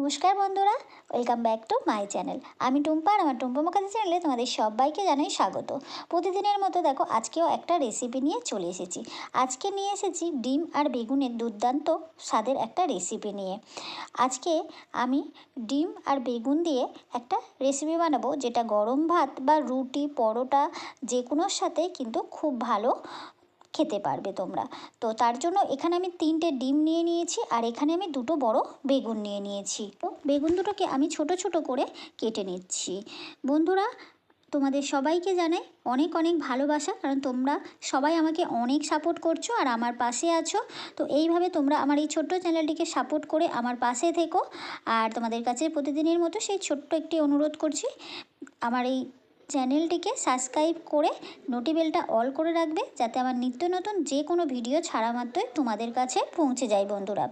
নমস্কার বন্ধুরা welcome back to my channel আমি টুম্পা আর আমার টুম্পা মাকাদি চ্যানেলে তোমাদের সবাইকে জানাই স্বাগত। প্রতিদিনের মতো দেখো, আজকেও একটা রেসিপি নিয়ে চলে এসেছি। আজকে নিয়ে এসেছি ডিম আর বেগুনের দুর্দান্ত স্বাদের একটা রেসিপি নিয়ে। আজকে আমি ডিম আর বেগুন দিয়ে একটা রেসিপি বানাবো, যেটা গরম ভাত বা রুটি, পরোটা যে কোনোর সাথে কিন্তু খুব ভালো খেতে পারবে তোমরা। তো তার জন্য এখানে আমি তিনটে ডিম নিয়ে নিয়েছি আর এখানে আমি দুটো বড় বেগুন নিয়ে নিয়েছি। তো বেগুন দুটোকে আমি ছোট ছোট করে কেটে নিচ্ছি। বন্ধুরা, তোমাদের সবাইকে জানাই অনেক অনেক ভালোবাসা, কারণ তোমরা সবাই আমাকে অনেক সাপোর্ট করছ আর আমার পাশে আছো। তো এইভাবে তোমরা আমার এই ছোট্ট চ্যানেলটিকে সাপোর্ট করে আমার পাশে থেকো। আর তোমাদের কাছে প্রতিদিনের মতো সেই ছোট্ট একটি অনুরোধ করছি, আমার এই চ্যানেলটিকে সাবস্ক্রাইব করে নোটিবেলটা অল করে রাখবে যাতে আমার নিত্য নতুন যে কোনো ভিডিও ছাড়া মাত্রই তোমাদের কাছে পৌঁছে যায় বন্ধুরা।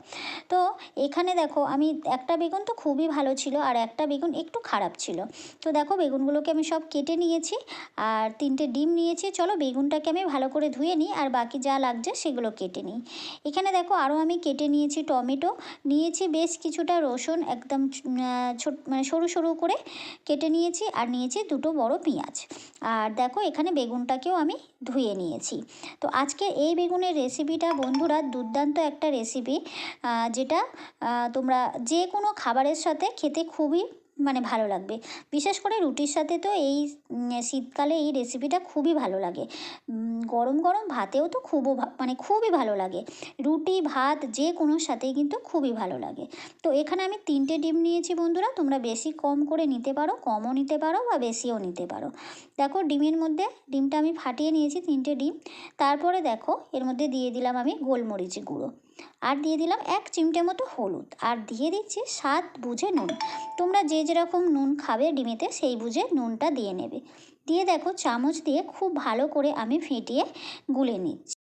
তো এখানে দেখো, আমি একটা বেগুন তো খুবই ভালো ছিল আর একটা বেগুন একটু খারাপ ছিল। তো দেখো, বেগুনগুলোকে আমি সব কেটে নিয়েছি আর তিনটে ডিম নিয়েছি। চলো বেগুনটাকে আমি ভালো করে ধুয়ে নিই আর বাকি যা লাগছে সেগুলো কেটে নিই। এখানে দেখো, আরও আমি কেটে নিয়েছি টমেটো। নিয়েছি বেশ কিছুটা রসুন, একদম ছোট মানে সরু সরু করে কেটে নিয়েছি আর নিয়েছি দুটো বড় পেঁয়াজ। আর দেখো, এখানে বেগুনটাকেও আমি ধুয়ে নিয়েছি। তো আজকে এই বেগুনের রেসিপিটা বন্ধুরা দুর্দান্ত একটা রেসিপি যেটা তোমরা যে কোনো খাবারের সাথে খেতে খুবই মানে ভালো লাগবে। বিশেষ করে রুটির সাথে তো এই শীতকালে এই রেসিপিটা খুবই ভালো লাগে। গরম গরম ভাতেও তো খুবও মানে খুবই ভালো লাগে। রুটি, ভাত যে কোনোর সাথেই কিন্তু খুবই ভালো লাগে। তো এখানে আমি তিনটে ডিম নিয়েছি বন্ধুরা, তোমরা বেশি কম করে নিতে পারো, কমও নিতে পারো বা বেশিও নিতে পারো। দেখো ডিমের মধ্যে, ডিমটা আমি ফাটিয়ে নিয়েছি তিনটে ডিম। তারপরে দেখো, এর মধ্যে দিয়ে দিলাম আমি গোলমরিচ গুঁড়ো। আর দিয়ে দিলাম এক চিমটে মতো হলুদ। আর দিয়ে দিচ্ছি স্বাদ বুঝে নুন। তোমরা যে যেরকম নুন খাবে ডিমেতে, সেই বুঝে নুনটা দিয়ে নেবে। দিয়ে দেখো চামচ দিয়ে খুব ভালো করে আমি ফেটিয়ে গুলে নিচ্ছি।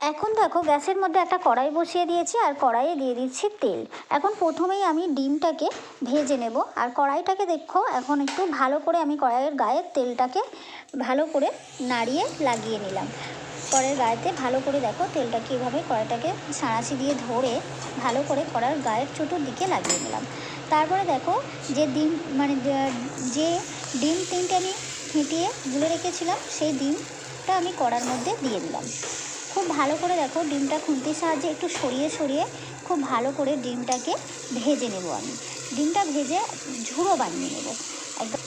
এখন দেখো গ্যাসের মধ্যে একটা কড়াই বসিয়ে দিয়েছি, আর কড়াইয়ে দিয়ে দিচ্ছি তেল। এখন প্রথমেই আমি ডিমটাকে ভেজে নেব। আর কড়াইটাকে দেখো এখন একটু ভালো করে আমি কড়াইয়ের গায়ের তেলটাকে ভালো করে নাড়িয়ে লাগিয়ে নিলাম। কড়াইয়ের গায়েতে, ভালো করে দেখো তেলটাকে এভাবে কড়াইটাকে সাঁড়াশি দিয়ে ধরে ভালো করে কড়ার গায়ের চতুর্দিকে লাগিয়ে নিলাম। তারপরে দেখো যে ডিম মানে যে- যে ডিম তিনটে আমি ফেটিয়ে গুলে রেখেছিলাম, সেই ডিমটা আমি কড়ার মধ্যে দিয়ে দিলাম। খুব ভালো করে দেখো ডিমটা খুন্তির সাহায্যে একটু সরিয়ে সরিয়ে খুব ভালো করে ডিমটাকে ভেজে নেব আমি। ডিমটা ভেজে ঝুড়ো বানিয়ে নেব। একদম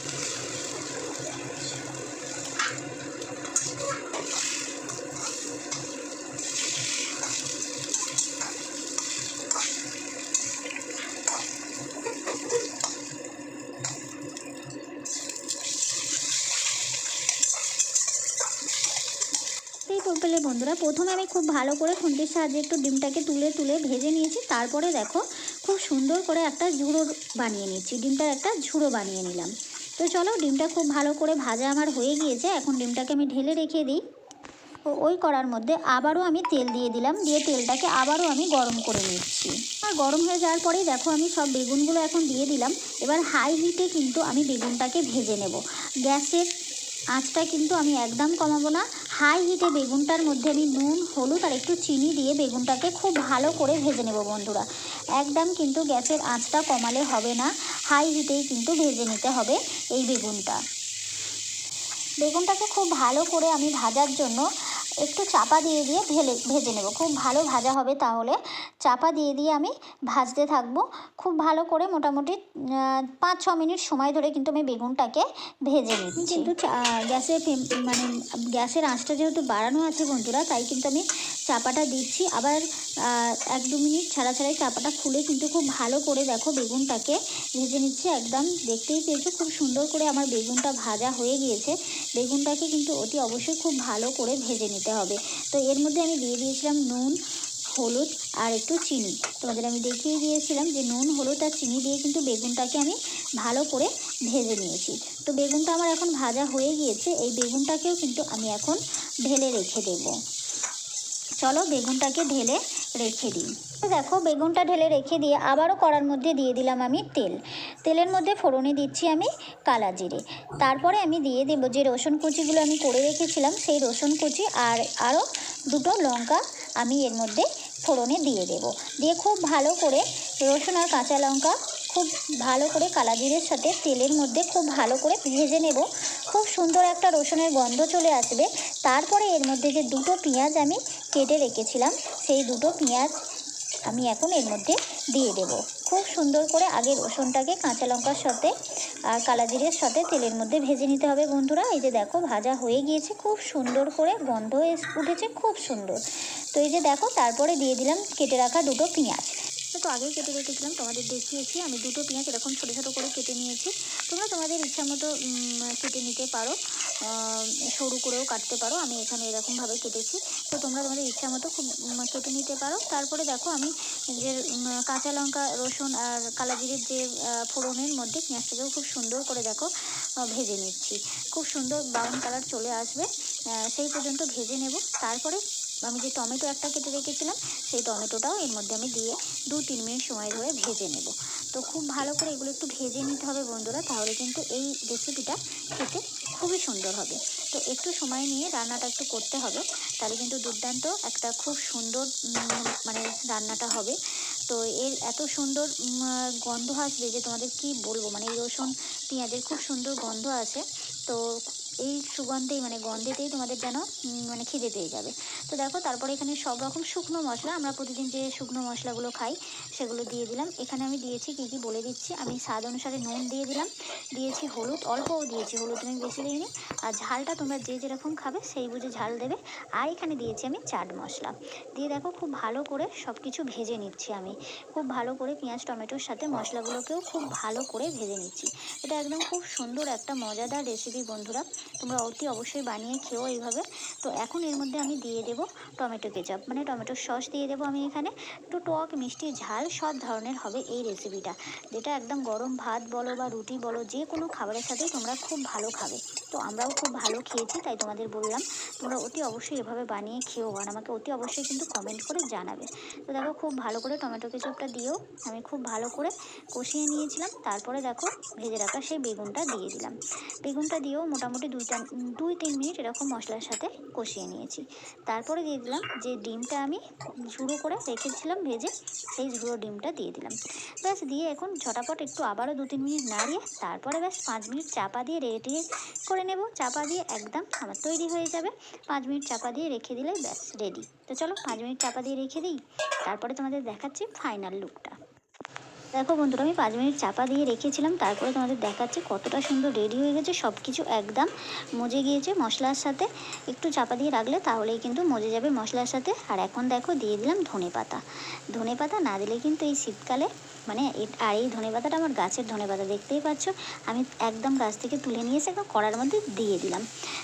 পেলে বন্ধুরা প্রথমে আমি খুব ভালো করে খুন্তির সাহায্যে একটু ডিমটাকে তুলে তুলে ভেজে নিয়েছি। তারপরে দেখো খুব সুন্দর করে একটা ঝুড়ো বানিয়ে নিচ্ছি ডিমটার একটা ঝুড়ো বানিয়ে নিলাম। তো চলো ডিমটা খুব ভালো করে ভাজা আমার হয়ে গিয়েছে। এখন ডিমটাকে আমি ঢেলে রেখে দিই। ওই করার মধ্যে আবারও আমি তেল দিয়ে দিলাম। দিয়ে তেলটাকে আবারও আমি গরম করে নিচ্ছি। আর গরম হয়ে যাওয়ার পরেই দেখো আমি সব বেগুনগুলো এখন দিয়ে দিলাম। এবার হাই হিটে কিন্তু আমি বেগুনটাকে ভেজে নেব। গ্যাসের আঁচটা কিন্তু আমি একদম কমাবো না। হাই হিটে বেগুনটার মধ্যে আমি নুন, হলুদ আর একটু চিনি দিয়ে বেগুনটাকে খুব ভালো করে ভেজে নেব বন্ধুরা। একদম কিন্তু গ্যাসের আঁচটা কমালে হবে না। হাই হিটেই কিন্তু ভেজে নিতে হবে এই বেগুনটা। বেগুনটাকে খুব ভালো করে আমি ভাজার জন্য একটু চাপা দিয়ে দিয়ে ভেলে ভেজে নেব। খুব ভালো ভাজা হবে তাহলে। চাপা দিয়ে দিয়ে আমি ভাজতে থাকব। খুব ভালো করে মোটামুটি পাঁচ, ছ মিনিট সময় ধরে কিন্তু আমি বেগুনটাকে ভেজে নিই কিন্তু গ্যাসের মানে গ্যাসের আঁচটা যেহেতু বাড়ানো আছে বন্ধুরা, তাই কিন্তু আমি চাপাটা দিচ্ছি। আবার এক দু মিনিট ছাড়া ছাড়াই চাপাটা খুলে কিন্তু খুব ভালো করে দেখো বেগুনটাকে ভেজে নিচ্ছি একদম। দেখতেই পেয়েছ খুব সুন্দর করে আমার বেগুনটা ভাজা হয়ে গিয়েছে। বেগুনটাকে কিন্তু অতি অবশ্যই খুব ভালো করে ভেজে নিতে হবে। তো এর মধ্যে আমি দিয়ে দিয়েছিলাম নুন, হলুদ আর একটু চিনি। তোমাদের আমি দেখিয়ে দিয়েছিলাম যে নুন, হলুদ আর চিনি দিয়ে কিন্তু বেগুনটাকে আমি ভালো করে ভেজে নিয়েছি। তো বেগুনটা আমার এখন ভাজা হয়ে গিয়েছে, এই বেগুনটাকেও কিন্তু আমি এখন ঢেলে রেখে দেবো। চলো বেগুনটাকে ঢেলে রেখে দিই। দেখো, বেগুনটা ঢেলে রেখে দিয়ে আবারও কড়ার মধ্যে দিয়ে দিলাম আমি তেল। তেলের মধ্যে ফোড়নে দিচ্ছি আমি কালা জিরে। তারপরে আমি দিয়ে দেবো যে রসুন কুচিগুলো আমি করে রেখেছিলাম, সেই রসুন কুচি আর আরও দুটো লঙ্কা আমি এর মধ্যে ফোড়নে দিয়ে দেব। দিয়ে খুব ভালো করে রসুন আর কাঁচা লঙ্কা খুব ভালো করে কালাজিরের সাথে তেলের মধ্যে খুব ভালো করে ভেজে নেব। খুব সুন্দর একটা রসুনের গন্ধ চলে আসবে। তারপরে এর মধ্যে যে দুটো পেঁয়াজ আমি কেটে রেখেছিলাম, সেই দুটো পেঁয়াজ আমি এখন এর মধ্যে দিয়ে দেব। খুব সুন্দর করে আগে রসুনটাকে কাঁচা লঙ্কার সাথে আর কালাজিরের সাথে তেলের মধ্যে ভেজে নিতে হবে বন্ধুরা। এই যে দেখো, ভাজা হয়ে গিয়েছে, খুব সুন্দর করে গন্ধ উঠেছে, খুব সুন্দর। তো এই যে দেখো, তারপরে দিয়ে দিলাম কেটে রাখা দুটো পেঁয়াজ। তো আগেই কেটে রেখেছিলাম, তোমাদের দেখিয়েছি। আমি দুটো পেঁয়াজ এরকম ছোটো ছোটো করে কেটে নিয়েছি। তোমরা তোমাদের ইচ্ছা মতো কেটে নিতে পারো সরু করেও কাটতে পারো। আমি এখানে এরকমভাবে কেটেছি। তো তোমরা তোমাদের ইচ্ছা মতো খুব কেটে নিতে পারো। তারপরে দেখো আমি যে কাঁচা লঙ্কা, রসুন আর কালাজিরের যে ফোড়নের মধ্যে পেঁয়াজটাকেও খুব সুন্দর করে দেখো ভেজে নিচ্ছি। খুব সুন্দর ব্রাউন কালার চলে আসবে সেই পর্যন্ত ভেজে নেব। তারপরে আমি যে টমেটো একটা কেটে রেখেছিলাম, সেই টমেটোটাও এর মধ্যে আমি দিয়ে দু তিন মিনিট সময় ধরে ভেজে নেব। তো খুব ভালো করে এগুলো একটু ভেজে নিতে হবে বন্ধুরা, তাহলে কিন্তু এই রেসিপিটা খেতে খুবই সুন্দর হবে। তো একটু সময় নিয়ে রান্নাটা একটু করতে হবে, তাহলে কিন্তু দুর্দান্ত একটা খুব সুন্দর মানে রান্নাটা হবে। তো এর এত সুন্দর গন্ধ আসবে যে তোমাদের কি বলব মানে রসুন, পেঁয়াজের খুব সুন্দর গন্ধ আছে। তো এই সুগন্ধেই মানে গন্ধেতেই তোমাদের যেন মানে খিদে পেয়ে যাবে। তো দেখো, তারপরে এখানে সব রকম শুকনো মশলা, আমরা প্রতিদিন যে শুকনো মশলাগুলো খাই, সেগুলো দিয়ে দিলাম। এখানে আমি দিয়েছি কী কী বলে দিচ্ছি। আমি স্বাদ অনুসারে নুন দিয়ে দিলাম। দিয়েছি হলুদ, অল্পও দিয়েছি হলুদ আমি বেশি দিইনি। আর ঝালটা তোমরা যে যেরকম খাবে, সেই বুঝে ঝাল দেবে। আর এখানে দিয়েছি আমি চাট মশলা। দিয়ে দেখো, খুব ভালো করে সব কিছু ভেজে নিচ্ছি আমি। খুব ভালো করে পেঁয়াজ, টমেটোর সাথে মশলাগুলোকেও খুব ভালো করে ভেজে নিচ্ছি। এটা একদম খুব সুন্দর একটা, মজাদার রেসিপি বন্ধুরা। তোমরা অতি অবশ্যই বানিয়ে খেও এইভাবে। তো এখন এর মধ্যে আমি দিয়ে দেবো টমেটো কেচাপ। মানে টমেটো সস দিয়ে দেবো আমি এখানে। একটু টক, মিষ্টি, ঝাল সব ধরনের হবে এই রেসিপিটা যেটা একদম গরম ভাত বলো বা রুটি বলো, যে কোনো খাবারের সাথে তোমরা খুব ভালো খাবে। তো আমরাও খুব ভালো খেয়েছি, তাই তোমাদের বললাম। তোমরা অতি অবশ্যই এভাবে বানিয়ে খেও আর আমাকে অতি অবশ্যই কিন্তু কমেন্ট করে জানাবে। তো দেখো খুব ভালো করে টমেটো কেচাপটা দিয়েও আমি খুব ভালো করে কষিয়ে নিয়েছিলাম। তারপরে দেখো ভেজে রাখা সেই বেগুনটা দিয়ে দিলাম। বেগুনটা দিয়েও মোটামুটি দুই দুই তিন মিনিট এরকম মশলার সাথে কষিয়ে নিয়েছি। তারপরে দিয়ে দিলাম যে ডিমটা আমি ঝুড়ো করে রেখেছিলাম ভেজে, সেই ঝুড়ো ডিমটা দিয়ে দিলাম। ব্যাস দিয়ে এখন ঝটাপট একটু আবারও দু তিন মিনিট নাড়িয়ে, তারপরে ব্যাস পাঁচ মিনিট চাপা দিয়ে রেডি করে নেব। চাপা দিয়ে একদম আমার তৈরি হয়ে যাবে। পাঁচ মিনিট চাপা দিয়ে রেখে দিলে ব্যাস রেডি তো চলো পাঁচ মিনিট চাপা দিয়ে রেখে দিই। তারপরে তোমাদের দেখাচ্ছি ফাইনাল লুকটা দেখো বন্ধুরা, আমি পাঁচ মিনিট চাপা দিয়ে রেখেছিলাম, তারপরে তোমাদের দেখাচ্ছি কতটা সুন্দর রেডি হয়ে গেছে সব কিছু একদম মজে গিয়েছে মশলার সাথে। একটু চাপা দিয়ে রাখলে তাহলেই কিন্তু মজে যাবে মশলার সাথে। আর এখন দেখো, দিয়ে দিলাম ধনে পাতা। ধনে পাতা না দিলে কিন্তু এই শীতকালে মানে আর এই ধনে পাতাটা আমার গাছের ধনে পাতা, দেখতেই পাচ্ছ? আমি একদম গাছ থেকে তুলে নিয়ে এসে একদম কড়ার মধ্যে দিয়ে দিলাম।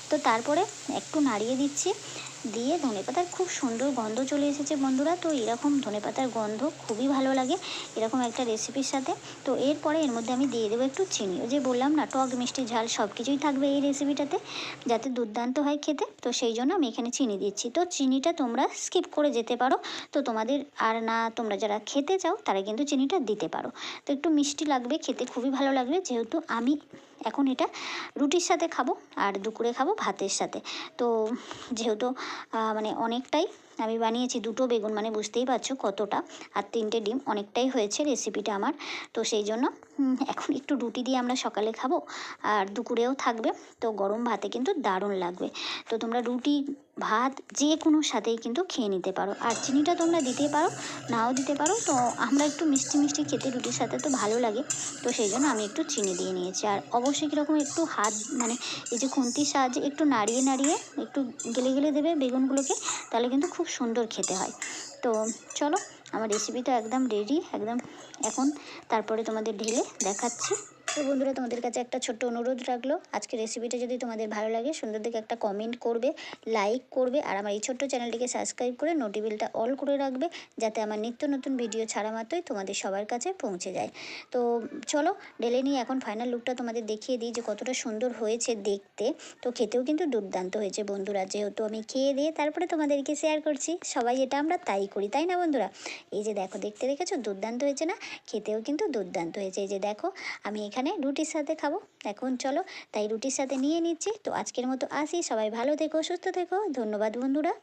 তো তারপরে একটু নাড়িয়ে দিচ্ছি। দিয়ে ধনেপাতার খুব সুন্দর গন্ধ চলে এসেছে বন্ধুরা। তো এরকম ধনেপাতার গন্ধ খুবই ভালো লাগে এরকম একটা রেসিপির সাথে। তো এরপরে এর মধ্যে আমি দিয়ে দেবো একটু চিনি। ওই যে বললাম না, টক, মিষ্টি, ঝাল সব কিছুই থাকবে এই রেসিপিটাতে যাতে দুর্দান্ত হয় খেতে। তো সেই জন্য আমি এখানে চিনি দিচ্ছি। তো চিনিটা তোমরা স্কিপ করে যেতে পারো। তো তোমাদের আর না, তোমরা যারা খেতে চাও তারা কিন্তু চিনিটা দিতে পারো। তো একটু মিষ্টি লাগবে, খেতে খুবই ভালো লাগবে। যেহেতু আমি এখন এটা রুটির সাথে খাব আর দুপুরে খাব ভাতের সাথে। তো যেহেতু মানে অনেকটাই আমি বানিয়েছি দুটো বেগুন মানে বুঝতেই পারছ কতটা। আর তিনটে ডিম, অনেকটাই হয়েছে রেসিপিটা আমার। তো সেই জন্য এখন একটু রুটি দিয়ে আমরা সকালে খাব, আর দুপুরেও থাকবে। তো গরম ভাতে কিন্তু দারুণ লাগবে। তো তোমরা রুটি, ভাত, যে কোনো সাথেই কিন্তু খেয়ে নিতে পারো। আর চিনিটা তোমরা দিতে পারো, নাও দিতে পারো। তো আমরা একটু মিষ্টি মিষ্টি খেতে রুটির সাথে তো ভালো লাগে। তো সেই জন্য আমি একটু চিনি দিয়ে নিয়েছি। আর অবশ্যই কীরকম একটু হাত মানে এই যে খুন্তির সাহায্যে একটু নাড়িয়ে নাড়িয়ে একটু গেলে গেলে দেবে বেগুনগুলোকে, তাহলে কিন্তু খুব সুন্দর খেতে হয়। তো চলো, আমার রেসিপিটা একদম রেডি একদম এখন তারপরে তোমাদের ঢেলে দেখাচ্ছি। তো বন্ধুরা, তোমাদের কাছে একটা ছোট্ট অনুরোধ রাখল। আজকে রেসিপিটা যদি তোমাদের ভালো লাগে, সুন্দর দেখে একটা কমেন্ট করবে লাইক করবে, আর আমার এই ছোট্ট চ্যানেলটিকে সাবস্ক্রাইব করে নোটিবিলটা অল করে রাখবে, যাতে আমার নিত্য নতুন ভিডিও ছাড়া মাত্রই তোমাদের সবার কাছে পৌঁছে যায়। তো চলো ডেলে নিয়ে এখন ফাইনাল লুকটা তোমাদের দেখিয়ে দিই যে কতটা সুন্দর হয়েছে দেখতে। তো খেতেও কিন্তু দুর্দান্ত হয়েছে বন্ধুরা, যেহেতু আমি খেয়ে দিয়ে তারপরে তোমাদেরকে শেয়ার করছি, সবাই এটা আমরা তাই করি, তাই না বন্ধুরা? এই যে দেখো, দেখতে দেখেছ? দুর্দান্ত হয়েছে না? খেতেও কিন্তু দুর্দান্ত হয়েছে। এই যে দেখো, আমি এখানে রুটির সাথে খাব। এখন চলো, তাই রুটির সাথে নিয়ে নিচ্ছি। তো আজকের মতো আসি। সবাই ভালো থেকো, সুস্থ থেকো। ধন্যবাদ বন্ধুরা।